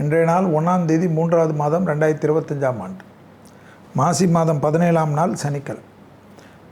இன்றைய நாள் ஒன்றாம் தேதி மூன்றாவது மாதம் ரெண்டாயிரத்தி இருபத்தஞ்சாம் ஆண்டு. மாசி மாதம் பதினேழாம் நாள் சனிக்கிழமை.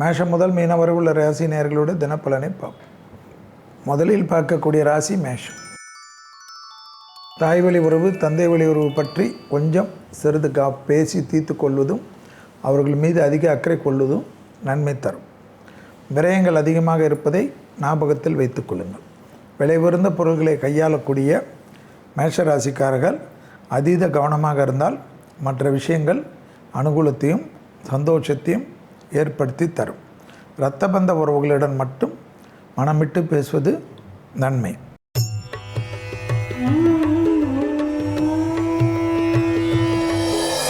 மேஷம் முதல் மீன வரை உள்ள ராசி நேர்களோட தினப்பலனை பார்ப்போம். முதலில் பார்க்கக்கூடிய ராசி மேஷம். தாய் வழி உறவு தந்தை வழி உறவு பற்றி கொஞ்சம் சிறிது கா பேசி தீர்த்து கொள்வதும் அவர்கள் மீது அதிக அக்கறை கொள்வதும் நன்மை தரும். விரயங்கள் அதிகமாக இருப்பதை ஞாபகத்தில் வைத்துக் கொள்ளுங்கள். விலை உயர்ந்த பொருள்களை கையாளக்கூடிய மேஷராசிக்காரர்கள் அதீத கவனமாக இருந்தால் மற்ற விஷயங்கள் அனுகூலத்தையும் சந்தோஷத்தையும் ஏற்படுத்தி தரும். இரத்த பந்த உறவுகளுடன் மட்டும் மனமிட்டு பேசுவது நன்மை.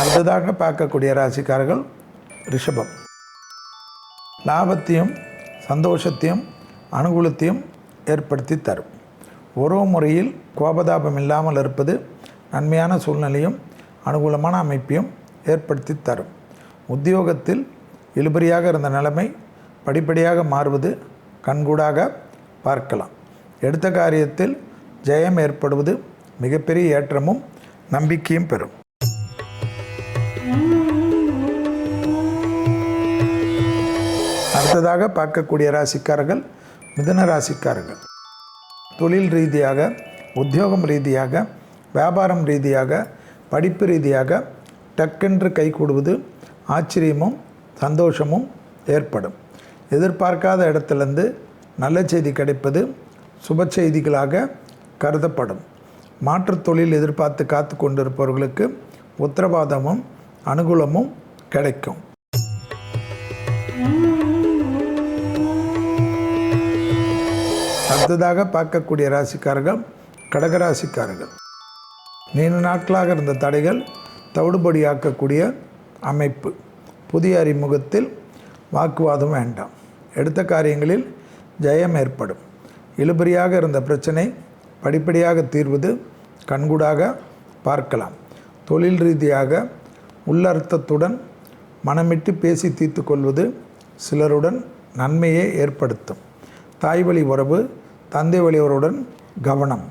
அடுத்ததாக பார்க்கக்கூடிய ராசிக்காரர்கள் ரிஷபம். லாபத்தையும் சந்தோஷத்தையும் அனுகூலத்தையும் ஏற்படுத்தி தரும். உறவு முறையில் கோபதாபம் இல்லாமல் இருப்பது நன்மையான சூழ்நிலையும் அனுகூலமான அமைப்பையும் ஏற்படுத்தி தரும். உத்தியோகத்தில் இழுபறியாக இருந்த நிலைமை படிப்படியாக மாறுவது கண்கூடாக பார்க்கலாம். எடுத்த காரியத்தில் ஜெயம் ஏற்படுவது மிகப்பெரிய ஏற்றமும் நம்பிக்கையும் பெறும். அடுத்ததாக பார்க்கக்கூடிய ராசிக்காரர்கள் மிதன ராசிக்காரர்கள். தொழில் ரீதியாக உத்தியோகம் ரீதியாக வியாபாரம் ரீதியாக படிப்பு ரீதியாக டக்கென்று கைகூடுவது ஆச்சரியமும் சந்தோஷமும் ஏற்படும். எதிர்பார்க்காத இடத்துலேருந்து நல்ல செய்தி கிடைப்பது சுப செய்திகளாக கருதப்படும். மாற்றுத் தொழில் எதிர்பார்த்து காத்து கொண்டிருப்பவர்களுக்கு உத்தரவாதமும் அனுகூலமும் கிடைக்கும். அடுத்ததாக பார்க்கக்கூடிய ராசிக்காரர்கள் கடகராசிக்காரர்கள். நீண்ட நாட்களாக இருந்த தடைகள் தவிடுபடியாக்கக்கூடிய அமைப்பு. புதிய அறிமுகத்தில் வாக்குவாதம் வேண்டாம். எடுத்த காரியங்களில் ஜெயம் ஏற்படும். இழுபறியாக இருந்த பிரச்சனை படிப்படியாக தீர்வது கண்கூடாக பார்க்கலாம். தொழில் ரீதியாக உள்ளர்த்தத்துடன் மனமிட்டு பேசி தீர்த்து கொள்வது சிலருடன் நன்மையை ஏற்படுத்தும். தாய் வழி உறவு தந்தை வழியவருடன் கவனம்.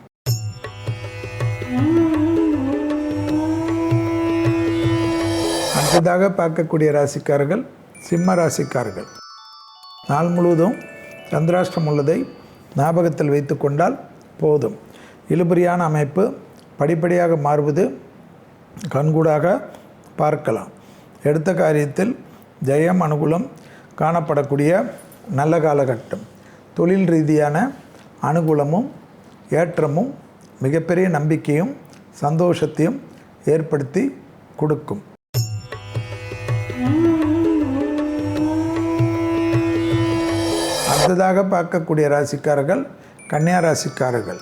அடுத்ததாக பார்க்கக்கூடிய ராசிக்காரர்கள் சிம்ம ராசிக்காரர்கள். நாள் முழுவதும் சந்திராஷ்டம் உள்ளதை ஞாபகத்தில் வைத்து கொண்டால் போதும். இழுபறியான அமைப்பு படிப்படியாக மாறுவது கண்கூடாக பார்க்கலாம். எடுத்த காரியத்தில் ஜெயம் அனுகூலம் காணப்படக்கூடிய நல்ல காலகட்டம். தொழில் ரீதியான அனுகூலமும் ஏற்றமும் மிகப்பெரிய நம்பிக்கையும் சந்தோஷத்தையும் ஏற்படுத்தி கொடுக்கும். அடுத்ததாக பார்க்கக்கூடிய ராசிக்காரர்கள் கன்னியா ராசிக்காரர்கள்.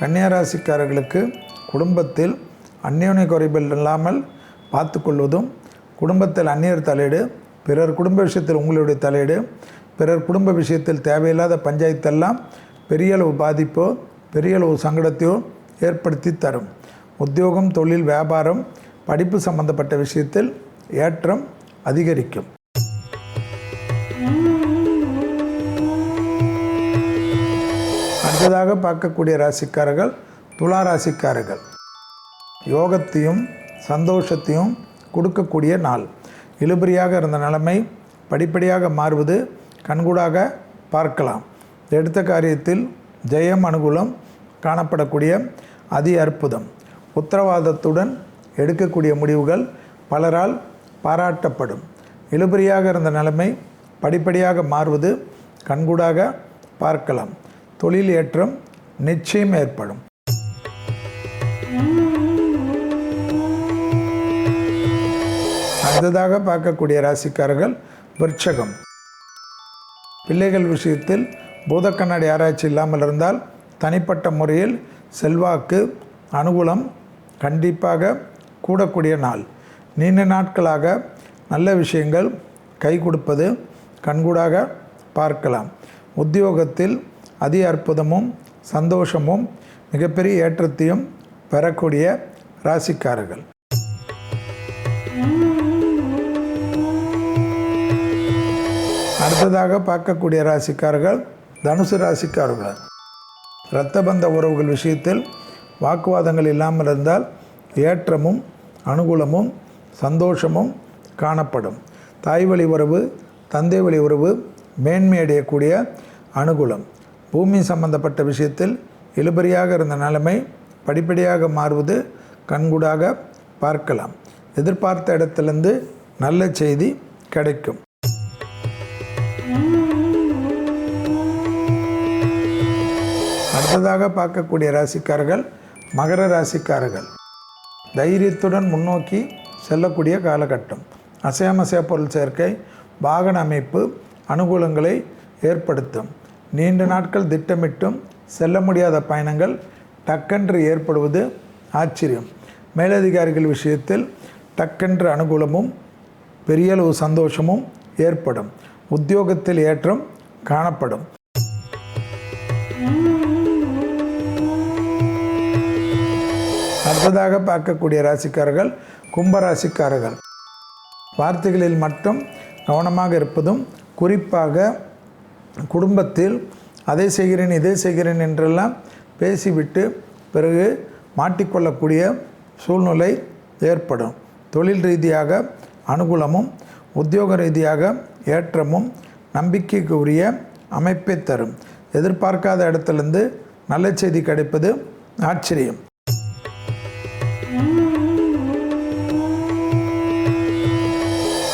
கன்னியா ராசிக்காரர்களுக்கு குடும்பத்தில் அந்யோன்ய குறைபில் இல்லாமல் பார்த்து கொள்வதும் குடும்பத்தில் அந்நியர் தலையீடு பிறர் குடும்ப விஷயத்தில் உங்களுடைய தலையீடு பிறர் குடும்ப விஷயத்தில் தேவையில்லாத பஞ்சாயத்தெல்லாம் பெரிய அளவு பாதிப்போ பெரிய அளவு சங்கடத்தையோ ஏற்படுத்தி தரும். உத்தியோகம் தொழில் வியாபாரம் படிப்பு சம்பந்தப்பட்ட விஷயத்தில் ஏற்றம் அதிகரிக்கும். அடுத்ததாக பார்க்கக்கூடிய ராசிக்காரர்கள் துலா ராசிக்காரர்கள். யோகத்தையும் சந்தோஷத்தையும் கொடுக்கக்கூடிய நாள். இழுபறியாக இருந்த நிலைமை படிப்படியாக மாறுவது கண்கூடாக பார்க்கலாம். எடுத்த காரியத்தில் ஜெயம் அனுகூலம் காணப்படக்கூடிய அதி அற்புதம். உத்தரவாதத்துடன் எடுக்கக்கூடிய முடிவுகள் பலரால் பாராட்டப்படும். இழுபறியாக இருந்த நிலைமை படிப்படியாக மாறுவது கண்கூடாக பார்க்கலாம். தொழில் ஏற்றம் நிச்சயம் ஏற்படும். அடுத்ததாக பார்க்கக்கூடிய ராசிக்காரர்கள் விருட்சகம். பிள்ளைகள் விஷயத்தில் பூதக்கண்ணாடி ஆராய்ச்சி இல்லாமல் இருந்தால் தனிப்பட்ட முறையில் செல்வாக்கு அனுகூலம் கண்டிப்பாக கூடக்கூடிய நாள். நீண்ட நாட்களாக நல்ல விஷயங்கள் கை கொடுப்பது கண்கூடாக பார்க்கலாம். உத்தியோகத்தில் அதி அற்புதமும் சந்தோஷமும் மிகப்பெரிய ஏற்றத்தையும் பெறக்கூடிய ராசிக்காரர்கள். அடுத்ததாக பார்க்கக்கூடிய ராசிக்காரர்கள் தனுசு ராசிக்காரர்கள் இரத்த பந்த உறவுகள் விஷயத்தில் வாக்குவாதங்கள் இல்லாமல் இருந்தால் ஏற்றமும் அனுகூலமும் சந்தோஷமும் காணப்படும். தாய் வழி உறவு தந்தை வழி உறவு மேன்மை அடையக்கூடிய அனுகூலம். பூமி சம்பந்தப்பட்ட விஷயத்தில் இழுபறியாக இருந்த நிலைமை படிப்படியாக மாறுவது கண்கூடாக பார்க்கலாம். எதிர்பார்த்த இடத்திலிருந்து நல்ல செய்தி கிடைக்கும். அடுத்ததாக பார்க்கக்கூடிய ராசிக்காரர்கள் மகர ராசிக்காரர்கள். தைரியத்துடன் முன்னோக்கி செல்லக்கூடிய காலகட்டம். அசையாமசைய பொருள் சேர்க்கை வாகன அமைப்பு அனுகூலங்களை ஏற்படுத்தும். நீண்ட நாட்கள் திட்டமிட்டும் செல்ல முடியாத பயணங்கள் டக்கென்று ஏற்படுவது ஆச்சரியம். மேலதிகாரிகள் விஷயத்தில் டக்கென்று அனுகூலமும் பெரிய அளவு சந்தோஷமும் ஏற்படும். உத்தியோகத்தில் ஏற்றம் காணப்படும். அடுத்ததாக பார்க்கக்கூடிய ராசிக்காரர்கள் கும்பராசிக்காரர்கள். வார்த்தைகளில் மட்டும் கவனமாக இருப்பதும் குறிப்பாக குடும்பத்தில் அதை செய்கிறேன் இதை செய்கிறேன் என்றெல்லாம் பேசிவிட்டு பிறகு மாட்டிக்கொள்ளக்கூடிய சூழ்நிலை ஏற்படும். தொழில் ரீதியாக அனுகூலமும் உத்தியோக ரீதியாக ஏற்றமும் நம்பிக்கைக்கு உரிய அமைப்பை தரும். எதிர்பார்க்காத இடத்துலேருந்து நல்ல செய்தி கிடைப்பது ஆச்சரியம்.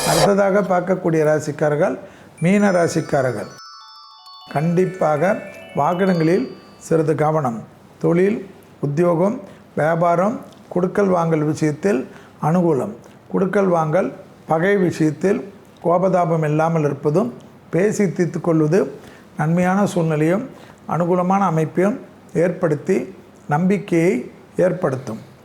அடுத்ததாக பார்க்கக்கூடிய ராசிக்காரர்கள் மீன ராசிக்காரர்கள். கண்டிப்பாக வாகனங்களில் சிறிது கவனம். தொழில் உத்தியோகம் வியாபாரம் குடுக்கல் வாங்கல் விஷயத்தில் அனுகூலம். குடுக்கல் வாங்கல் பகை விஷயத்தில் கோபதாபம் இல்லாமல் இருப்பதும் பேசி தீர்த்து கொள்வது நன்மையான சூழ்நிலையும் அனுகூலமான அமைப்பையும் ஏற்படுத்தி நம்பிக்கையை ஏற்படுத்தும்.